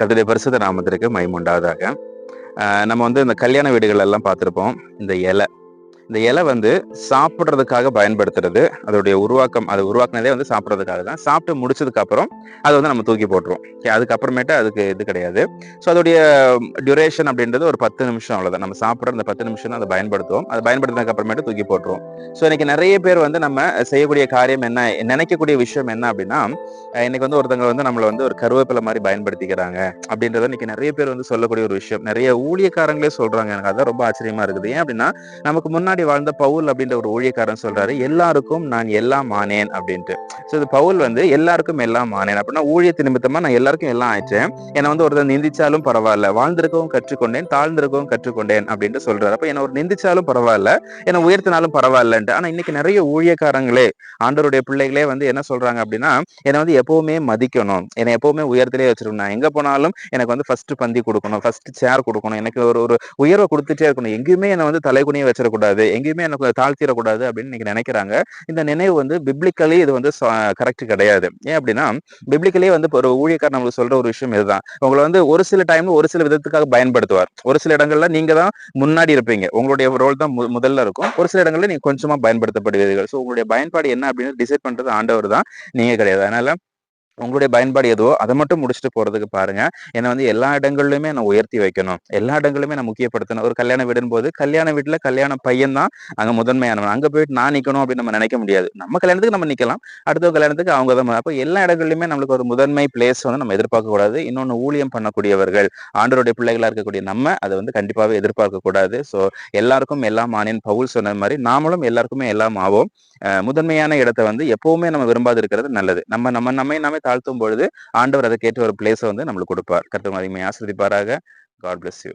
கத்துடைய பரிசுத்த நாமத்திற்கு மைமுண்டாவதாக நம்ம வந்து இந்த கல்யாண வீடுகள் எல்லாம் பார்த்துருப்போம். இந்த இலை இந்த இலை வந்து சாப்பிட்றதுக்காக பயன்படுத்துறது. அதோடைய உருவாக்கம் அது உருவாக்குனதே வந்து சாப்பிட்றதுக்காக தான். சாப்பிட்டு முடிச்சதுக்கு அப்புறம் அதை வந்து நம்ம தூக்கி போட்டுருவோம். அதுக்கப்புறமேட்டு அதுக்கு இது கிடையாது. ஸோ அதோடைய டியூரேஷன் அப்படின்றது ஒரு பத்து நிமிஷம் அவ்வளோதான் நம்ம சாப்பிட்ற அந்த பத்து நிமிஷம் தான் அதை பயன்படுத்துவோம். அதை பயன்படுத்தினதுக்கு அப்புறமேட்டு தூக்கி போட்டுருவோம். ஸோ இன்னைக்கு நிறைய பேர் வந்து நம்ம செய்யக்கூடிய காரியம் என்ன நினைக்கக்கூடிய விஷயம் என்ன அப்படின்னா இன்னைக்கு வந்து ஒருத்தங்க வந்து நம்மளை வந்து ஒரு கருவேப்பிலை மாதிரி பயன்படுத்திக்கிறாங்க அப்படின்றத இன்னைக்கு நிறைய பேர் வந்து சொல்லக்கூடிய ஒரு விஷயம். நிறைய ஊழியக்காரங்களே சொல்றாங்க. எனக்கு அதான் ரொம்ப ஆச்சரியமா இருக்குது. ஏன் அப்படின்னா நமக்கு முன்னாடி முன்னாடி வாழ்ந்த பவுல் அப்படின்ற ஒரு ஊழியக்காரன் சொல்றாரு எல்லாருக்கும் நான் எல்லாம் ஆனேன் அப்படின்ட்டு. ஸோ இது பவுல் வந்து எல்லாருக்கும் எல்லாம் ஆனேன் அப்படின்னா ஊழியத்து நிமித்தமா நான் எல்லாருக்கும் எல்லாம் ஆயிட்டேன். என்னை வந்து ஒருத்தர் நிந்திச்சாலும் பரவாயில்ல வாழ்ந்திருக்கவும் கற்றுக்கொண்டேன் தாழ்ந்திருக்கவும் கற்றுக்கொண்டேன் அப்படின்ட்டு சொல்றாரு. அப்ப என்ன ஒரு நிந்திச்சாலும் பரவாயில்ல என்னை உயர்த்தினாலும் பரவாயில்லன்ட்டு. ஆனா இன்னைக்கு நிறைய ஊழியக்காரங்களே ஆண்டவருடைய பிள்ளைகளே வந்து என்ன சொல்றாங்க அப்படின்னா என்னை வந்து எப்பவுமே மதிக்கணும். என்னை எப்பவுமே உயரத்திலே வச்சிருக்கணும். நான் எங்க போனாலும் எனக்கு வந்து ஃபர்ஸ்ட் பந்தி கொடுக்கணும் ஃபர்ஸ்ட் சேர் கொடுக்கணும். எனக்கு ஒரு ஒரு உயர்வை கொடுத்துட்டே இருக்கணும். எங்கேயுமே என்னை வந்து தலைகுனியை வச்சிடக்கூடாது. எங்கேயுமே எனக்கு தாழ்த்திடக்கூடாது அப்படின்னு இன்னைக்கு நினைக்கிறாங்க. இந்த நினைவு வந்து பிப்ளிக்கலி இது வந்து கரெக்ட் கிடையாது. ஏன் அப்படின்னா பிப்ளிக்கலே வந்து ஒரு ஊழியக்காரர் நம்மளுக்கு சொல்ற ஒரு விஷயம் இதுதான். உங்களை வந்து ஒரு சில டைம்ல ஒரு சில விதத்துக்காக பயன்படுத்துவார். ஒரு சில இடங்கள்ல நீங்க தான் முன்னாடி இருப்பீங்க. உங்களுடைய ரோல் தான் முதல்ல இருக்கும். ஒரு சில இடங்கள்ல நீங்க கொஞ்சமா பயன்படுத்தப்படுவீர்கள். ஸோ உங்களுடைய பயன்பாடு என்ன அப்படின்னு டிசைட் பண்றது ஆண்டவர் தான். நீங்க கிடையாது. அதனால உங்களுடைய பயன்பாடு எதுவோ அதை மட்டும் முடிச்சுட்டு போறதுக்கு பாருங்க. என்னை வந்து எல்லா இடங்கள்லயுமே நான் உயர்த்தி வைக்கணும். எல்லா இடங்களுமே நான் முக்கியப்படுத்தணும். ஒரு கல்யாண வீடுன்னு போது கல்யாண வீட்டுல கல்யாண பையன் தான் அங்க முதன்மையானவன். அங்க போயிட்டு நான் நிக்கணும் அப்படின்னு நம்ம நினைக்க முடியாது. நம்ம கல்யாணத்துக்கு நம்ம நிக்கலாம். அடுத்த கல்யாணத்துக்கு அவங்க தான் அப்போ எல்லா இடங்கள்லயுமே நம்மளுக்கு ஒரு முதன்மை பிளேஸ் வந்து நம்ம எதிர்பார்க்க கூடாது. இன்னொன்னு ஊழியம் பண்ணக்கூடியவர்கள் ஆண்டவருடைய பிள்ளைகளா இருக்கக்கூடிய நம்ம அதை வந்து கண்டிப்பாவே எதிர்பார்க்க கூடாது. ஸோ எல்லாருக்கும் எல்லாம் ஆனேன் பவுல் சொன்ன மாதிரி நாமளும் எல்லாருக்குமே எல்லாம் ஆவோம். முதன்மையான இடத்தை வந்து எப்பவுமே நம்ம விரும்பாது இருக்கிறது நல்லது. நம்ம நம்ம நம்மை நம்ம தாழ்த்தும் பொழுது ஆண்டவர் அதுக்கேற்ற ஒரு பிளேஸை வந்து நம்மளுக்கு கொடுப்பார். கருத்து அதிகமாக ஆசிரியப்பாராக காட் பிளஸ் யூ